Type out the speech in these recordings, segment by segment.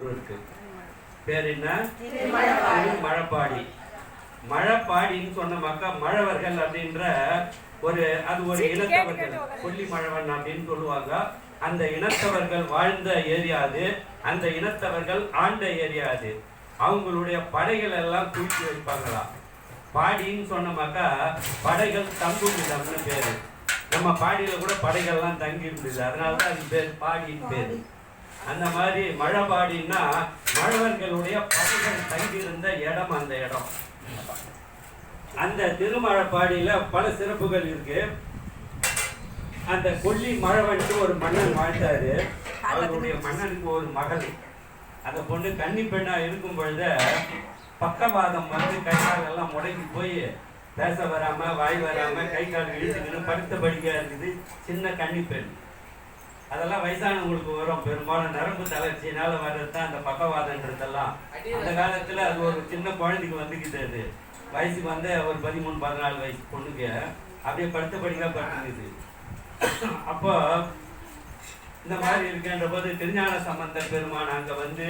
ஊர் இருக்கு பேர் என்ன? மழைப்பாடி. மழைப்பாடின்னு சொன்ன மக்கா மழவர்கள் அப்படின்ற ஒரு அது ஒரு இனத்தவர்கள் கொல்லி மழவன் அப்படின்னு சொல்லுவாங்க. அந்த இனத்தவர்கள் வாழ்ந்த ஏரியா அது. அந்த இனத்தவர்கள் ஆண்ட ஏரியா அது. அவங்களுடைய படைகள் எல்லாம் குவித்து வைப்பாங்களாம் பாடின்னு சொன்னமாக்கா படைகள் தங்கும் இடம்னு பேரு. நம்ம பாடியில கூட படைகள்லாம் தங்கி இருந்தது அதனால தான் அது பேர் பாடின்னு பேரு. அந்த மாதிரி மழைபாடின்னா மழவர்களுடைய படைகள் தங்கியிருந்த இடம் அந்த இடம். அந்த திருமழப்பாடியில் பல சிறப்புகள் இருக்கு. அந்த கொல்லி மழவன்ட்டு ஒரு மன்னன் வாழ்ந்தாரு. அவருடைய மன்னனுக்கு ஒரு மகள். அந்த பொண்ணு கன்னி பெண்ணா இருக்கும் பொழுது பக்கவாதம் வந்து கை காலெல்லாம் முடங்கி போய் பேச வராம வாய் வராம கை கால் இழுத்துக்கின்னு படுத்த படிக்க இருக்குது. சின்ன கன்னி பெண். அதெல்லாம் வயசானவங்களுக்கு வரும். பெரும்பாலும் நரம்பு தளர்ச்சியினால வர்றது தான் அந்த பக்கவாதன்றதெல்லாம். அந்த காலத்துல அது ஒரு சின்ன குழந்தைக்கு வந்துக்கிட்டு அது. வயசுக்கு வந்து ஒரு பதிமூணு பதினாலு வயசு பொண்ணுக்கு அப்படியே படுத்த படிக்கா படுத்துக்குது. அப்போ இந்த மாதிரி இருக்கின்ற போது திருஞான சம்பந்தர் பெருமான் அங்க வந்து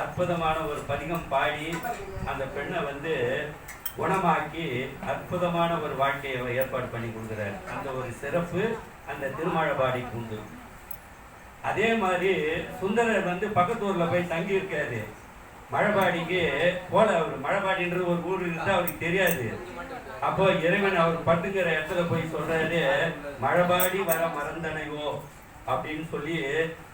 அற்புதமான ஒரு பதிகம் பாடி அந்த பெண்ணை வந்து குணமாக்கி அற்புதமான ஒரு வாழ்க்கையை ஏற்பாடு பண்ணி கொடுக்குறார். அந்த ஒரு சிறப்பு அந்த திருமழபாடிக்கு உண்டு அதே மாதிரி சுந்தரர் வந்து பக்கத்து ஊர்ல போய் தங்கி இருக்காரு. மழைபாடிக்கு போல அவர் மழைபாடின்ற ஒரு ஊர் இருந்தா அவருக்கு தெரியாது. அப்போ இறைவன் அவர் பட்டுக்கிற இடத்துல போய் சொல்றாரு மழைபாடி வர மறந்தனைவோ அப்படின்னு சொல்லி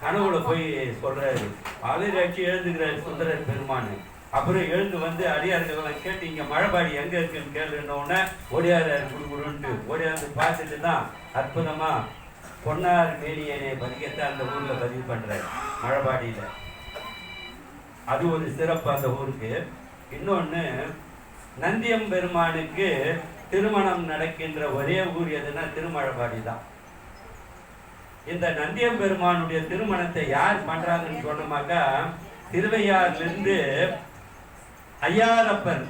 கனவுல போய் சொல்றாரு. அழுதாட்சி எழுந்துக்கிறாரு சுந்தரர் பெருமானு. அப்புறம் எழுந்து வந்து அடியார்கள் கேட்டு இங்க மழைபாடி எங்க இருக்குன்னு கேளுன்ன உடனே ஓடியாரு குடுக்குடுன்ட்டு ஓடியாந்து பார்த்துட்டு தான் அற்புதமா பொன்னார் மேனியனே பதிகத்தை அந்த ஊர்ல பதிவு பண்றாரு மழைபாடியில. அது ஒரு சிறப்பு அந்த ஊருக்கு. இன்னொன்னு நந்தியம் பெருமானுக்கு திருமணம் நடக்கின்ற ஒரே ஊர் எதுனா திருமழபாடி தான். இந்த நந்தியம் பெருமானுடைய திருமணத்தை யார் பண்ணுறாங்கன்னு சொன்னமாக்கா திருவையாறுலேருந்து ஐயாரப்பன்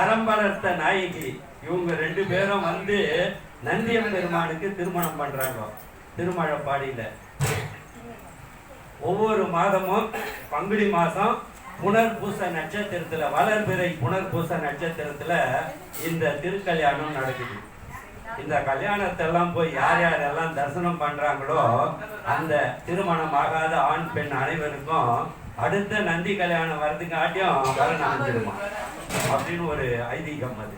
அறம்பலர்த்த நாயகி இவங்க ரெண்டு பேரும் வந்து நந்தியம் பெருமானுக்கு திருமணம் பண்ணுறாங்க திருமழப்பாடியில. ஒவ்வொரு மாதமும் பங்குனி மாசம் புனர்பூச நட்சத்திரத்துல வளர்பிறை புனர்பூச நட்சத்திரத்துல இந்த திருக்கல்யாணம் நடக்குது. இந்த கல்யாணத்தை எல்லாம் போய் யார் யாரெல்லாம் தரிசனம் பண்றாங்களோ அந்த திருமணம் ஆகாத ஆண் பெண் அனைவருக்கும் அடுத்த நந்தி கல்யாணம் வரதுக்காட்டியும் வரன் அப்படின்னு ஒரு ஐதீகம் அது.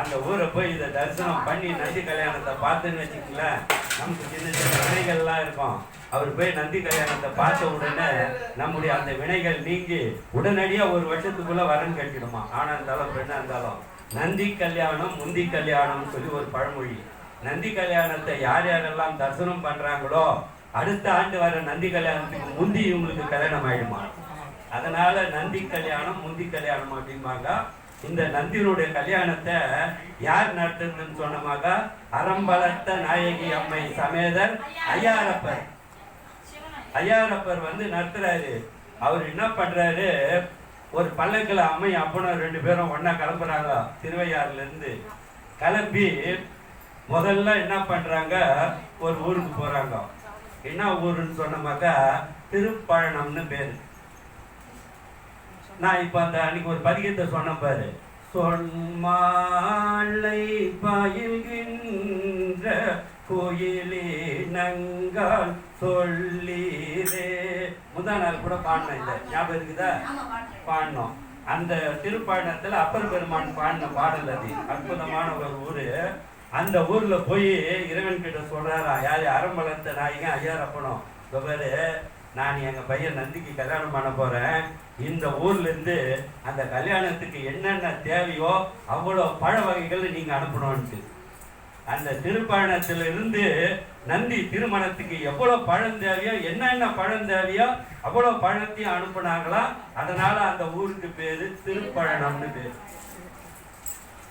அந்த ஊரை போய் இதை தரிசனம் பண்ணி நந்தி கல்யாணத்தை பார்த்துன்னு வச்சுக்கங்களேன் நமக்கு சின்ன சின்ன வினைகள்லாம் இருக்கும். அவர் போய் நந்தி கல்யாணத்தை பார்த்த உடனே நம்முடைய அந்த வினைகள் நீங்கி உடனடியாக ஒரு வருஷத்துக்குள்ளே வரன் கட்டிடுமா ஆனால் இருந்தாலும் பெண்ணாக இருந்தாலும் நந்தி கல்யாணம் முந்தி கல்யாணம்னு சொல்லி ஒரு பழமொழி. நந்தி கல்யாணத்தை யார் யாரெல்லாம் தரிசனம் பண்றாங்களோ அடுத்த ஆண்டு வர நந்தி கல்யாணத்துக்கு முந்தி இவங்களுக்கு கல்யாணம் ஆயிடுமா? அதனால நந்தி கல்யாணம் முந்தி கல்யாணம் அப்படிம்பாங்க. இந்த நந்தினுடைய கல்யாணத்தை யார் நடத்துறதுன்னு சொன்னமாக அறம்பலத்த நாயகி அம்மை சமேதர் ஐயாரப்பர். ஐயாரப்பர் வந்து நடத்துறாரு. அவர் என்ன பண்றாரு? ஒரு பல்லக்கில் அம்மை அப்பனும் ரெண்டு பேரும் ஒன்றா கிளம்புறாங்க திருவையாறுல இருந்து கிளம்பி முதல்ல என்ன பண்றாங்க? ஒரு ஊருக்கு போறாங்க. என்ன ஊருன்னு சொன்னமாக்கா திருப்பழனம்னு பேரு. நான் இப்ப அந்த அன்னைக்கு ஒரு பதிகத்தை சொன்னேன் பாரு. சொன்மாலை பயில்கின்ற கோயிலே நங்கால் சொல்லீரே. முந்தா நாள் கூட பாடினேன் இந்த ஞாபகம் இருக்குதா? பாடினோம் அந்த திருப்பாடத்துல அப்பர் பெருமான் பாடின பாடல் அது. அற்புதமான ஒரு ஊரு. அந்த ஊர்ல போய் இறைவன் கிட்ட சொல்றாரா யாரு அறம்பலத்த நாயகன் ஐயாரப்பனும்? இதோ பாரு. நான் எங்க பையன் நந்திக்கு கல்யாணம் பண்ண போறேன். இந்த ஊர்லேருந்து அந்த கல்யாணத்துக்கு என்னென்ன தேவையோ அவ்வளோ பழ வகைகள் நீங்கள் அனுப்பணும்ட்டு அந்த திருப்பயணத்திலிருந்து நந்தி திருமணத்துக்கு எவ்வளோ பழம் தேவையோ என்னென்ன பழம் தேவையோ அவ்வளோ பழத்தையும் அனுப்புனாங்களா? அதனால் அந்த ஊருக்கு பேர் திருப்பழனம்னு பேரு.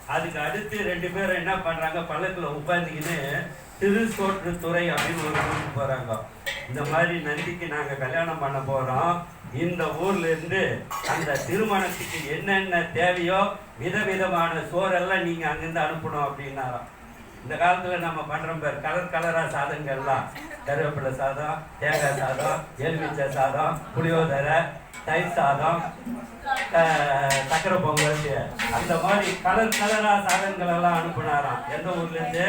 அதுக்கு அடுத்து ரெண்டு பேரும் என்ன பண்ணுறாங்க பள்ளத்துல உட்காந்துக்கின்னு திருச்சோற்றுத்துறை அப்படின்னு ஒரு ஊருக்கு போகிறாங்க இந்த மாதிரி நந்திக்கு நாங்க கல்யாணம் பண்ண போறோம். இந்த ஊர்ல இருந்து அந்த திருமணத்துக்கு என்னென்ன தேவையோ விதவிதமான சோறெல்லாம் நீங்க அங்கிருந்து அனுப்பணும் அப்படின்னாராம். இந்த காலத்தில் நம்ம பண்ணுறோம் பேர். கலர் கலராக சாதங்கள்லாம். கருவேப்பிலை சாதம் தேங்காய் சாதம் எலுமிச்சை சாதம் புளியோதரை தயிர் சாதம் சக்கரை பொங்கல் அந்த மாதிரி கலர் கலராக சாதங்கள் எல்லாம் அனுப்புனாராம். எந்த ஊர்லேருந்து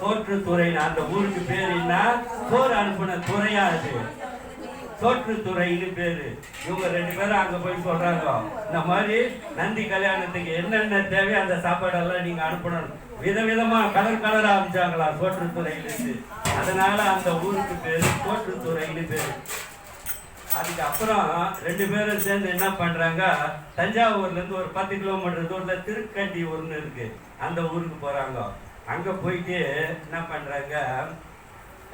போற்று துறைன்னு அந்த ஊருக்கு பேர் என்ன? போர் அனுப்புன துறையா இருக்குது சோற்றுத்துறைன்னு பேரு. இவங்க ரெண்டு பேரும் அங்க போய் சொல்றாங்க. இந்த மாதிரி நந்தி கல்யாணத்துக்கு என்னென்ன தேவையோ அந்த சாப்பாடெல்லாம் நீங்க அனுப்பணும். விதவிதமா கலர் கலரா அனுப்பிச்சாங்களா தோற்றுத்துறையில இருந்து அதனால அந்த ஊருக்கு பேரு சோற்றுத்துறைன்னு பேரு. அதுக்கு அப்புறம் ரெண்டு பேரும் சேர்ந்து என்ன பண்றாங்க? தஞ்சாவூர்ல இருந்து ஒரு பத்து கிலோமீட்டர் தூரத்துல திருக்கண்டி ஊர்னு இருக்கு. அந்த ஊருக்கு போறாங்க. அங்க போயிட்டு என்ன பண்றாங்க?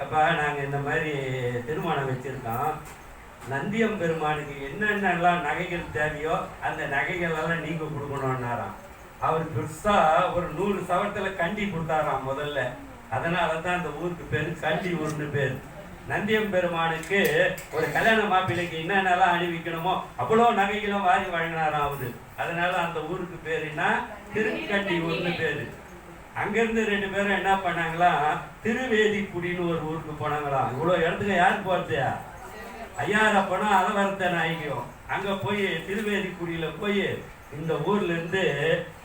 அப்பா நாங்கள் இந்த மாதிரி திருமணம் வச்சுருக்கோம். நந்தியம் பெருமானுக்கு என்னென்னலாம் நகைகள் தேவையோ அந்த நகைகளெல்லாம் நீங்கள் கொடுக்கணுன்னாராம் அவர் பெருசாக ஒரு நூறு சவரத்தில் கண்டி கொடுத்தாராம் முதல்ல. அதனால தான் அந்த ஊருக்கு பேர் கண்டி ஊர்னு பேர். நந்தியம் பெருமானுக்கு ஒரு கல்யாண மாப்பிள்ளைக்கு என்னென்னலாம் அணிவிக்கணுமோ அவ்வளோ நகைகளும் வாரி வழங்கினாராம் அவரு. அதனால அந்த ஊருக்கு பேருன்னா திருக்கண்டி ஊர்னு பேர். அங்கேருந்து ரெண்டு பேரும் என்ன பண்ணாங்களா? திருவேதிக்குடின்னு ஒரு ஊருக்கு போனாங்களா? இவ்வளோ இடத்துக்கு யார் போறது? அதை வரத்த நாய்க்கும் அங்கே போய் திருவேதிக்குடியில் போய் இந்த ஊர்லேருந்து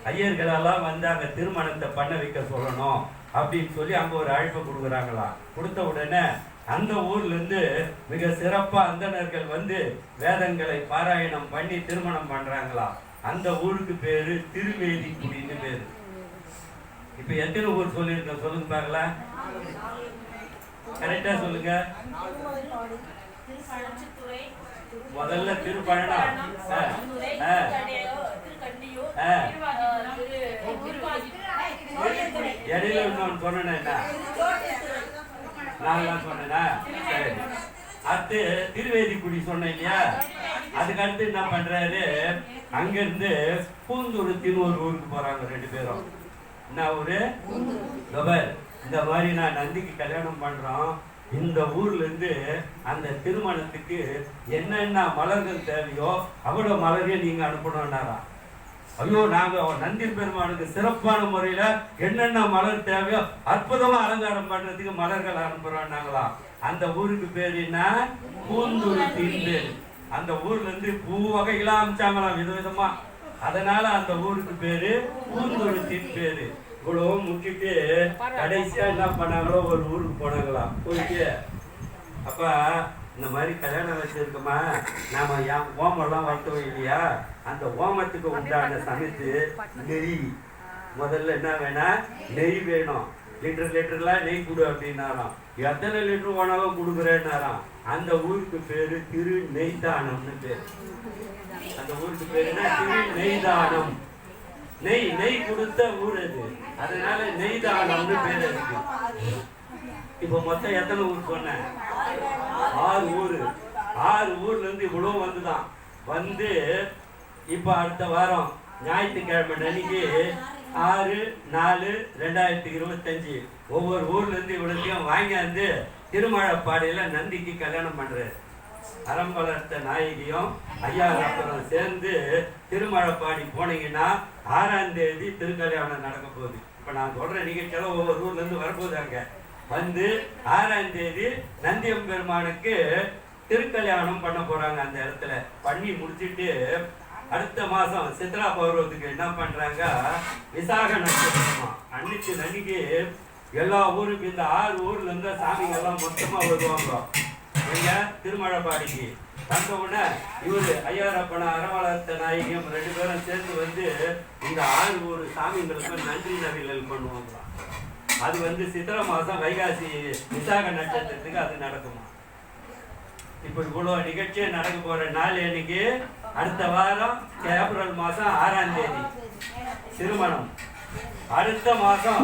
ஐயர்களெல்லாம் வந்து அங்கே திருமணத்தை பண்ண வைக்க சொல்லணும் அப்படின்னு சொல்லி அங்கே ஒரு அழைப்பு கொடுக்குறாங்களாம் கொடுத்த உடனே அந்த ஊர்லேருந்து மிக சிறப்பாக அந்தணர்கள் வந்து வேதங்களை பாராயணம் பண்ணி திருமணம் பண்ணுறாங்களா அந்த ஊருக்கு பேர் திருவேதிக்குடின்னு பேர். இப்போ எத்தனை ஊர் சொல்லியிருக்கேன் சொல்லுங்க பார்க்கலாம் கரெக்டா சொல்லுங்க. முதல்ல திருப்பழனம் ஆ, ஆ, ஆ. இடையில இன்னொன்று என்ன? நான் சொன்னேன்னா சரி. அடுத்து திருவேதிக்குடி சொன்னேன் இல்லையா? அதுக்கு அடுத்து என்ன பண்றாரு? அங்கிருந்து பூந்தூர் ஒரு ஊருக்கு போறாங்க ரெண்டு பேரும். என்ன ஒரு கபர். இந்த மாதிரி நான் நந்திக்கு கல்யாணம் பண்ணுறோம் இந்த ஊர்ல இருந்து அந்த திருமணத்துக்கு என்னென்ன மலர்கள் தேவையோ அவ்வளோ மலரையும் நீங்கள் அனுப்பணும்னாரா? ஐயோ நாங்கள் நந்தி பெருமானுக்கு சிறப்பான முறையில் என்னென்ன மலர் தேவையோ அற்புதமாக அலங்காரம் பண்ணுறதுக்கு மலர்கள் அனுப்புறோம் நாங்களாம் அந்த ஊருக்கு பேர் என்ன? பூந்துரு பேர் அந்த ஊர்லேருந்து பூ வகைகளாக அமிச்சாங்களாம் விதவிதமாக அதனால அந்த ஊருக்கு பேரு பூந்துருத்தின் பேரு. இவ்வளவு முட்டிட்டு கடைசியா என்ன பண்ணாங்களோ ஒரு ஊருக்கு போனாங்களாம். போயிட்டு அப்ப இந்த மாதிரி கல்யாணம் வச்சிருக்கோமா? நாம என் ஓமெல்லாம் வளர்த்தோம் இல்லையா? அந்த ஓமத்துக்கு உண்டான சமைத்து நெய் முதல்ல என்ன வேணா நெய் வேணும். லிட்டர் லிட்டர்லாம் நெய் கொடு அப்படின்னாராம். எத்தனை லிட்டர் வேணாலும் கொடுக்குறேன்னாராம். அந்த ஊருக்கு பேரு திரு நெய்தானம்னு பேரு. அந்த ஊருக்கு பேருன்னா திரு நெய்தானம் நெய் நெய் கொடுத்த ஊர் அது. அதனால நெய்தானம்னு பேர் இருக்கு. இப்போ மொத்தம் எத்தனை ஊர் சொன்னேன் ஆறு ஊர். ஆறு ஊர்ல இருந்து இவ்வளவு வந்துதான். வந்து இப்போ அடுத்த வாரம் ஞாயிற்றுக்கிழமை அன்னைக்கு ஆறு நாலு ரெண்டாயிரத்தி இருபத்தஞ்சி. ஒவ்வொரு ஊர்ல இருந்து இவ்வளோத்தையும் வாங்கியாந்து திருமழப்பாடியில் நந்திக்கு கல்யாணம் பண்ணுறார் அறம் வளர்த்த நாயகியும் ஐயா அப்புறம் சேர்ந்து திருமழப்பாடி போனீங்கன்னா ஆறாம் தேதி திருக்கல்யாணம் நடக்க போகுது. இப்போ நான் சொல்கிற நிகழ்ச்சியெல்லாம் ஒவ்வொரு ஊர்லேருந்து வரப்போகுது அங்கே. வந்து ஆறாம் தேதி நந்தியம் பெருமானுக்கு திருக்கல்யாணம் பண்ண போகிறாங்க அந்த இடத்துல. பண்ணி முடிச்சுட்டு அடுத்த மாசம் சித்ரா பௌர்வத்துக்கு என்ன பண்றாங்க? விசாக நட்சத்திரமா? அன்னைக்கு நன்னைக்கு எல்லா ஊருக்கு இந்த ஆறு ஊர்ல சாமிங்கெல்லாம் சாமிங்க எல்லாம் மொத்தமா வருவாங்க. எங்க? திருமழப்பாடிக்கு. வந்த உடனே இவரு ஐயாரப்பன அரவளத்த நாயகியும் ரெண்டு பேரும் சேர்ந்து வந்து இந்த ஆறு ஊர் சாமிங்களுக்கு நன்றி நவிழல் பண்ணுவாங்களாம் அது வந்து சித்திர மாசம் வைகாசி விசாக நட்சத்திரத்துக்கு அது நடக்குமா? இப்போ இவ்வளவு நிகழ்ச்சியாக நடக்க போற நாள் இன்னைக்கு அடுத்த வாரம் ஏப்ரல் மாதம் ஆறாம் தேதி. திருமணம். அடுத்த மாதம்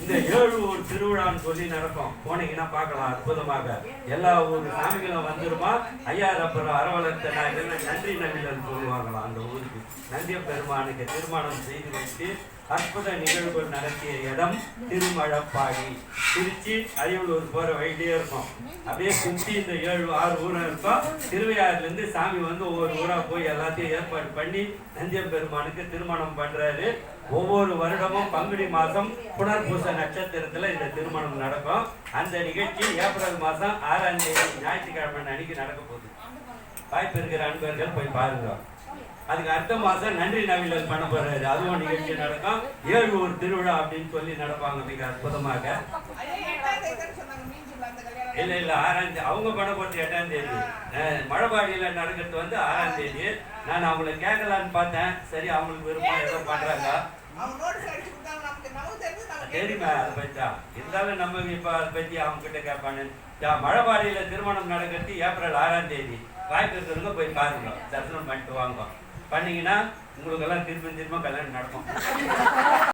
இந்த ஏழு ஊர் திருவிழான்னு சொல்லி நடக்கும். போனீங்கன்னா பார்க்கலாம் அற்புதமாக. எல்லா ஊர் சாமிகளும் வந்துருமா? ஐயா ரப்பர் அரவலத்த நாயகர் நன்றி நவிழல் சொல்லுவாங்களாம் அந்த ஊருக்கு. நந்திய பெருமானுக்கு திருமணம் செய்து வைத்து அற்புத நிகழ்வுகள் நடத்திய இடம் திருமழப்பாடி. திருச்சி அரியலூர் போற வழியிலே இருக்கும். அப்படியே சுற்றி இந்த ஏழு ஆறு ஊரம் இருக்கும். திருவையாறுலேருந்து சாமி வந்து ஒவ்வொரு ஊரா போய் எல்லாத்தையும் ஏற்பாடு பண்ணி நந்தியம் பெருமானுக்கு திருமணம் பண்றாரு. ஒவ்வொரு வருடமும் பங்குனி மாதம் புனர்பூச நட்சத்திரத்தில் இந்த திருமணம் நடக்கும். அந்த நிகழ்ச்சி ஏப்ரல் மாதம் ஆறாம் தேதி ஞாயிற்றுக்கிழமை அன்னைக்கு நடக்க போகுது. வாய்ப்பு இருக்கிற அன்பர்கள் போய் பாருங்க. அதுக்கு அடுத்த மாதம் நன்றி நவிழல் பண்ண போறாரு. அதுவும் நிகழ்ச்சி நடக்கும். ஏழு ஒரு திருவிழா அப்படின்னு சொல்லி நடப்பாங்க. மிக அற்புதமாக. இல்ல இல்ல ஆறாம் தேதி. அவங்க பண்ண போறது எட்டாம் தேதி. மழபாடியில நடக்கிறது வந்து ஆறாம் தேதி. நான் அவங்கள கேட்கலான்னு பார்த்தேன். சரி அவங்களுக்கு விருப்பம் ஏதோ பண்றாங்க. தெரியுமா அதை பத்தி? இருந்தாலும் நம்ம இப்ப அதை பத்தி அவங்க கிட்ட கேட்பானு மழபாடியில திருமணம் நடக்கிறது ஏப்ரல் ஆறாம் தேதி. வாய்ப்பு இருக்கிறவங்க போய் பாருங்க. தரிசனம் பண்ணிட்டு வாங்க. பண்ணீங்கன்னா உங்களுக்கெல்லாம் திரும்ப திரும்ப கல்யாணம் நடக்கும்.